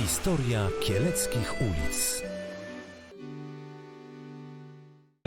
Historia kieleckich ulic.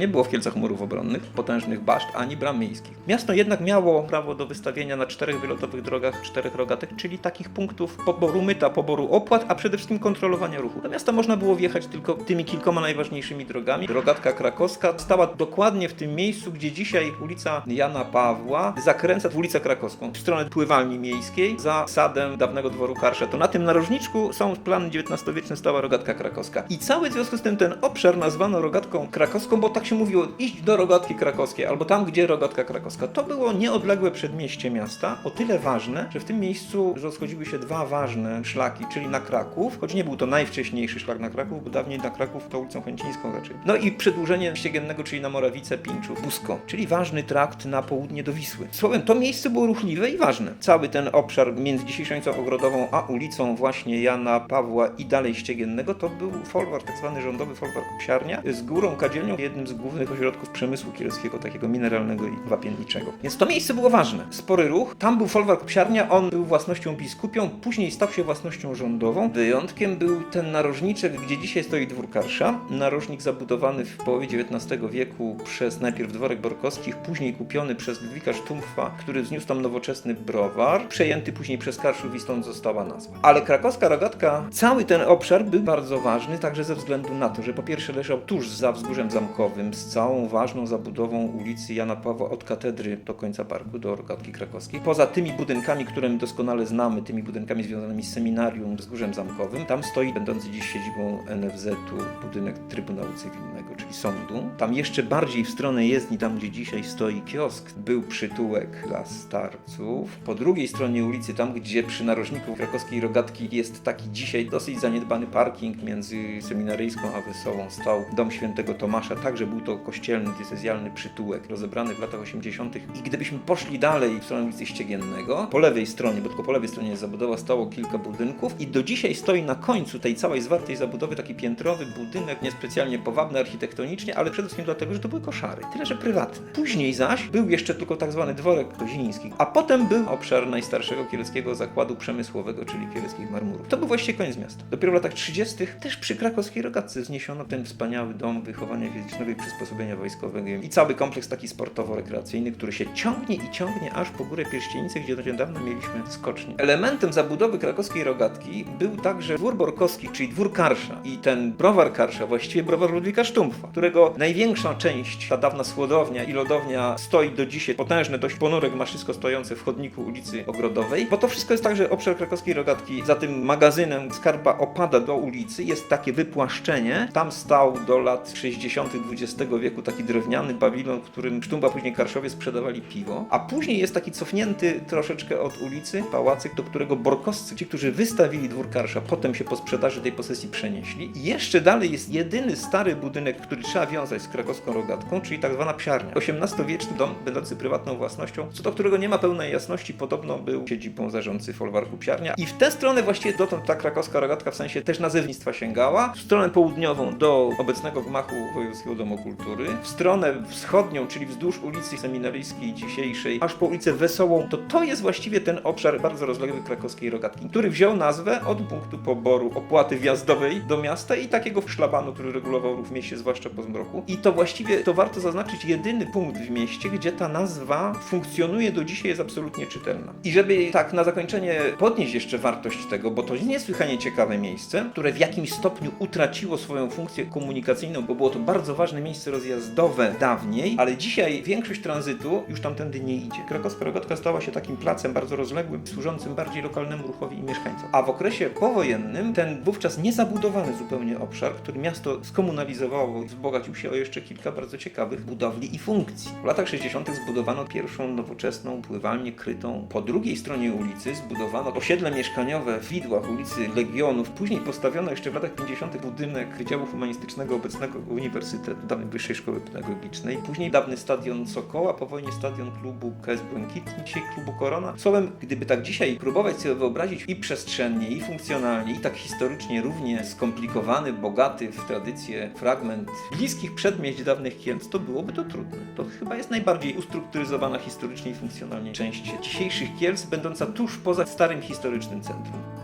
Nie było w Kielcach murów obronnych, potężnych baszt, ani bram miejskich. Miasto jednak miało prawo do wystawienia na czterech wylotowych drogach czterech rogatek, czyli takich punktów poboru myta, poboru opłat, a przede wszystkim kontrolowania ruchu. Do miasta można było wjechać tylko tymi kilkoma najważniejszymi drogami. Rogatka krakowska stała dokładnie w tym miejscu, gdzie dzisiaj ulica Jana Pawła zakręca w ulicę krakowską w stronę pływalni miejskiej za sadem dawnego dworu Karsza. To na tym narożniczku są plany XIX-wieczne stała rogatka krakowska. I cały w związku z tym ten obszar nazwano rogatką krakowską, bo tak się mówiło, iść do rogatki krakowskiej, albo tam, gdzie rogatka krakowska. To było nieodległe przedmieście miasta, o tyle ważne, że w tym miejscu rozchodziły się dwa ważne szlaki, czyli na Kraków, choć nie był to najwcześniejszy szlak na Kraków, bo dawniej na Kraków to ulicą Chęcińską raczej. No i przedłużenie ściegiennego, czyli na Morawice, Pińczów, Busko, czyli ważny trakt na południe do Wisły. Słowem, to miejsce było ruchliwe i ważne. Cały ten obszar między dzisiejszą ulicą Ogrodową, a ulicą właśnie Jana Pawła i dalej ściegiennego, to był folwark, tak zwany rządowy folwark Psiarnia, z górą kadzielnią, jednym z głównych ośrodków przemysłu kielskiego, takiego mineralnego i wapienniczego. Więc to miejsce było ważne. Spory ruch. Tam był folwark Psiarnia, on był własnością biskupią, później stał się własnością rządową. Wyjątkiem był ten narożniczek, gdzie dzisiaj stoi dwór Karsza. Narożnik zabudowany w połowie XIX wieku przez najpierw dworek Borkowskich, później kupiony przez Ludwika Sztumpfa, który wzniósł tam nowoczesny browar, przejęty później przez Karszów i stąd została nazwa. Ale krakowska rogatka, cały ten obszar był bardzo ważny, także ze względu na to, że po pierwsze leżał tuż za wzgórzem zamkowym, z całą ważną zabudową ulicy Jana Pawła od katedry do końca parku, do rogatki krakowskiej. Poza tymi budynkami, które my doskonale znamy, tymi budynkami związanymi z seminarium, wzgórzem zamkowym, tam stoi będący dziś siedzibą NFZ-u budynek Trybunału Cywilnego, czyli sądu. Tam jeszcze bardziej w stronę jezdni, tam gdzie dzisiaj stoi kiosk, był przytułek dla starców. Po drugiej stronie ulicy, tam gdzie przy narożniku krakowskiej rogatki jest taki dzisiaj dosyć zaniedbany parking między seminaryjską a Wesołą, stał dom świętego Tomasza, także był to kościelny, diecezjalny przytułek, rozebrany w latach 80. I gdybyśmy poszli dalej w stronę ulicy Ściegiennego, po lewej stronie, bo tylko po lewej stronie jest zabudowa, stało kilka budynków i do dzisiaj stoi na końcu tej całej zwartej zabudowy taki piętrowy budynek, niespecjalnie powabny architektonicznie, ale przede wszystkim dlatego, że to były koszary, tyle że prywatne. Później zaś był jeszcze tylko tak zwany dworek koziński, a potem był obszar najstarszego kieleckiego zakładu przemysłowego, czyli kieleckich marmurów. To był właściwie koniec miasta. Dopiero w latach 30. też przy krakowskiej rogatce wzniesiono ten wspaniały dom wychowania fizycznego przysposobienia wojskowego i cały kompleks taki sportowo-rekreacyjny, który się ciągnie i ciągnie aż po górę Pierścienicy, gdzie do niedawna mieliśmy skocznię. Elementem zabudowy krakowskiej rogatki był także dwór Borkowski, czyli dwór Karsza i ten browar Karsza, właściwie browar Ludwika Sztumpfa, którego największa część, ta dawna słodownia i lodownia stoi do dzisiaj, potężny dość ponurek maszysko stojący w chodniku ulicy Ogrodowej, bo to wszystko jest także obszar krakowskiej rogatki. Za tym magazynem skarba opada do ulicy, jest takie wypłaszczenie. Tam stał do lat 60. XX wieku taki drewniany pawilon, w którym Sztumba, później Karszowie sprzedawali piwo, a później jest taki cofnięty troszeczkę od ulicy pałacyk, do którego Borkowscy, ci, którzy wystawili dwór Karsza, potem się po sprzedaży tej posesji przenieśli. I jeszcze dalej jest jedyny stary budynek, który trzeba wiązać z krakowską rogatką, czyli tak zwana psiarnia. XVIII-wieczny dom, będący prywatną własnością, co do którego nie ma pełnej jasności, podobno był siedzibą zarządcy folwarku psiarnia. I w tę stronę właściwie dotąd ta krakowska rogatka w sensie też nazewnictwa sięgała. W stronę południową do obecnego gmachu Wojewódzkiego Domu Kultury. W stronę wschodnią, czyli wzdłuż ulicy Seminaryjskiej dzisiejszej, aż po ulicę Wesołą, to to jest właściwie ten obszar bardzo rozległy krakowskiej rogatki, który wziął nazwę od punktu poboru opłaty wjazdowej do miasta i takiego szlabanu, który regulował ruch w mieście, zwłaszcza po zmroku. I to właściwie, to warto zaznaczyć, jedyny punkt w mieście, gdzie ta nazwa funkcjonuje do dzisiaj, jest absolutnie czytelna. I żeby tak na zakończenie podnieść jeszcze wartość tego, bo to niesłychanie ciekawe miejsce, które w jakimś stopniu utraciło swoją funkcję komunikacyjną, bo było to bardzo ważne miejsce rozjazdowe dawniej, ale dzisiaj większość tranzytu już tamtędy nie idzie. Krakowska Rogatka stała się takim placem bardzo rozległym, służącym bardziej lokalnemu ruchowi i mieszkańcom. A w okresie powojennym ten wówczas niezabudowany zupełnie obszar, który miasto skomunalizowało, wzbogacił się o jeszcze kilka bardzo ciekawych budowli i funkcji. W latach 60. zbudowano pierwszą nowoczesną pływalnię krytą. Po drugiej stronie ulicy zbudowano osiedle mieszkaniowe w Widłach ulicy Legionów. Później postawiono jeszcze w latach 50. budynek Wydziału Humanistycznego obecnego Uniwersytetu, Wyższej Szkoły Pedagogicznej. Później dawny stadion Sokoła, po wojnie stadion klubu KS Błękitny, dzisiaj klubu Korona. Słowem, gdyby tak dzisiaj próbować sobie wyobrazić i przestrzennie, i funkcjonalnie, i tak historycznie równie skomplikowany, bogaty w tradycję fragment bliskich przedmieść dawnych Kielc, to byłoby to trudne. To chyba jest najbardziej ustrukturyzowana historycznie i funkcjonalnie część dzisiejszych Kielc, będąca tuż poza starym historycznym centrum.